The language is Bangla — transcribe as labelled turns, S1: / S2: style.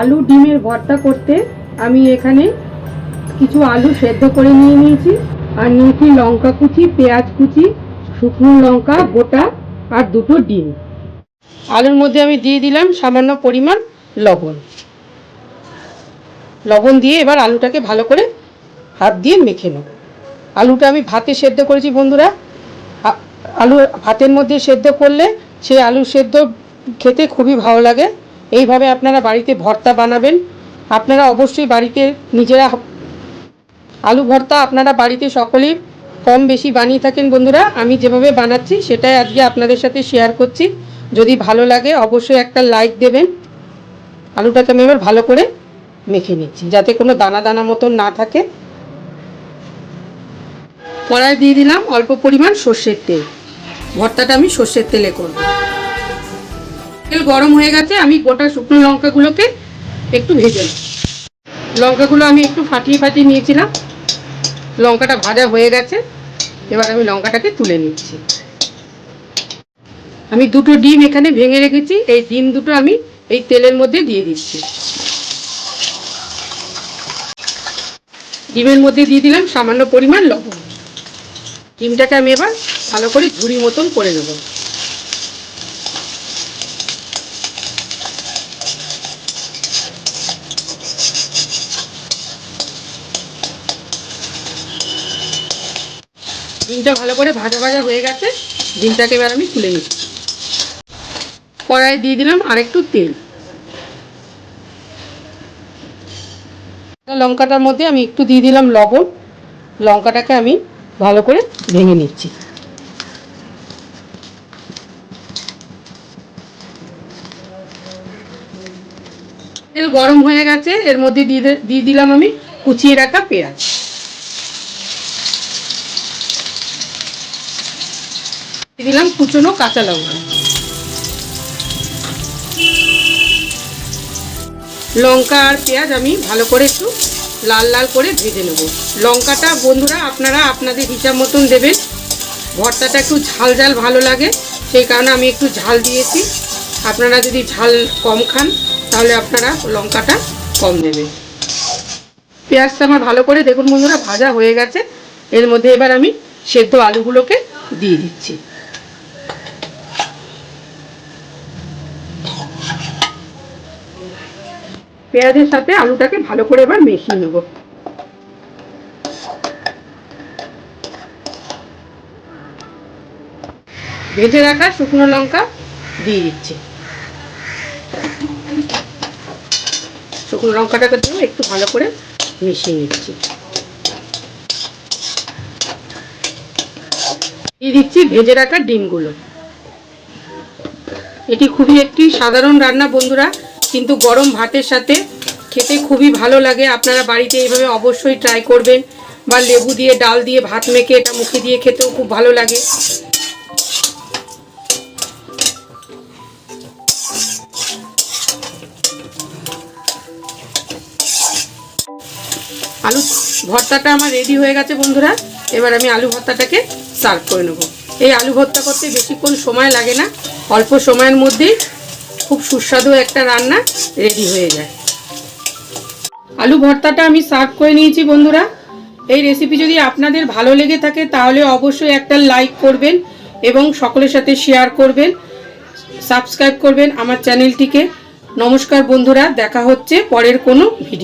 S1: আলু ডিমের ভর্তা করতে আমি এখানে কিছু আলু সেদ্ধ করে নিয়ে নিয়েছি। আর নিয়েছি লঙ্কা কুচি, পেঁয়াজ কুচি, শুকনো লঙ্কা, গোটা আর দুটো ডিম। আলুর মধ্যে আমি দিয়ে দিলাম সামান্য পরিমাণ লবণ। লবণ দিয়ে এবার আলুটাকে ভালো করে হাত দিয়ে মেখে নেব। আলুটা আমি ভাতে সেদ্ধ করেছি বন্ধুরা। আলু ভাতের মধ্যে সেদ্ধ করলে সেই আলু সেদ্ধ খেতে খুবই ভালো লাগে। এইভাবে আপনারা বাড়িতে ভর্তা বানাবেন। আপনারা অবশ্যই বাড়িতে নিজেরা আলু ভর্তা আপনারা বাড়িতে সকলেই কম বেশি বানিয়ে থাকেন বন্ধুরা। আমি যেভাবে বানাচ্ছি সেটাই আজকে আপনাদের সাথে শেয়ার করছি। যদি ভালো লাগে অবশ্যই একটা লাইক দেবেন। আলুটাকে আমি এবার ভালো করে মেখে নিচ্ছি যাতে কোনো দানা দানা মতন না থাকে। কড়াই দিয়ে দিলাম অল্প পরিমাণ সর্ষের তেল। ভর্তাটা আমি সর্ষের তেলে করব। তেল গরম হয়ে গেছে, আমি গোটা শুকনো লঙ্কাগুলোকে একটু ভেজে নেব। লঙ্কাগুলো আমি একটু ফাটিয়ে ফাটিয়ে নিয়েছিলাম। লঙ্কাটা ভাজা হয়ে গেছে, এবার আমি লঙ্কাটাকে তুলে নিচ্ছি। আমি দুটো ডিম এখানে ভেঙে রেখেছি, এই ডিম দুটো আমি এই তেলের মধ্যে দিয়ে দিচ্ছি। ডিমের মধ্যে দিয়ে দিলাম সামান্য পরিমাণ লবণ। ডিমটাকে আমি এবার ভালো করে ঝুড়ি মতন করে নেব। ডিমটা ভালো করে ভাজা ভাজা হয়ে গেছে। ডিমটাকে এবার আমি তুলে নিচ্ছি। কড়াই দিয়ে দিলাম আরেকটু তেল। লঙ্কাটার মধ্যে আমি একটু দিয়ে দিলাম লবণ। লঙ্কাটাকে আমি ভালো করে ভেঙে নিচ্ছি। তেল গরম হয়ে গেছে, এর মধ্যে দিয়ে দিলাম আমি কুচিয়ে রাখা পেঁয়াজ। দিলাম কুচনো কাঁচা লঙ্কা। লঙ্কা আর পেঁয়াজ আমি ভালো করে একটু লাল লাল করে ভেজে নেব। লঙ্কাটা বন্ধুরা আপনারা আপনাদের হিসাব মতন দেবেন। ভর্তাটা একটু ঝাল ঝাল ভালো লাগে, সেই কারণে আমি একটু ঝাল দিয়েছি। আপনারা যদি ঝাল কম খান, তাহলে আপনারা লঙ্কাটা কম দেবেন। পেঁয়াজটা আমার ভালো করে দেখুন বন্ধুরা, ভাজা হয়ে গেছে। এর মধ্যে এবার আমি সেদ্ধ আলুগুলোকে দিয়ে দিচ্ছি। পেঁয়াজের সাথে আলুটাকে ভালো করে এবার মিশিয়ে নেব। ভেজে রাখা শুকনো লঙ্কা দিয়ে দিচ্ছি। শুকনো লঙ্কাটাকে দিয়ে একটু ভালো করে মিশিয়ে নিচ্ছি। দিয়ে দিচ্ছি ভেজে রাখা ডিমগুলো। এটি খুবই একটি সাধারণ রান্না, বন্ধুরা। কিন্তু গরম ভাতের সাথে খেতে খুবই ভালো লাগে। আপনারা বাড়িতে এইভাবে অবশ্যই ট্রাই করবেন বা লেবু দিয়ে, ডাল দিয়ে ভাত মেখে এটা মুখে দিয়ে খেতেও খুব ভালো লাগে। আলু ভর্তাটা আমার রেডি হয়ে গেছে বন্ধুরা। এবার আমি আলু ভর্তাটাকে সার্ভ করে নেব। এই আলু ভর্তা করতে বেশিক্ষণ সময় লাগে না। অল্প সময়ের মধ্যেই খুব সুস্বাদু একটা রান্না রেডি হয়ে যায়। আলু ভর্তাটা আমি সার্ভ করে নিয়েছি বন্ধুরা। এই রেসিপি যদি আপনাদের ভালো লেগে থাকে, তাহলে অবশ্যই একটা লাইক করবেন এবং সকলের সাথে শেয়ার করবেন সাবস্ক্রাইব করবেন আমার চ্যানেলটিকে নমস্কার বন্ধুরা, দেখা হচ্ছে পরের কোনো ভিডিও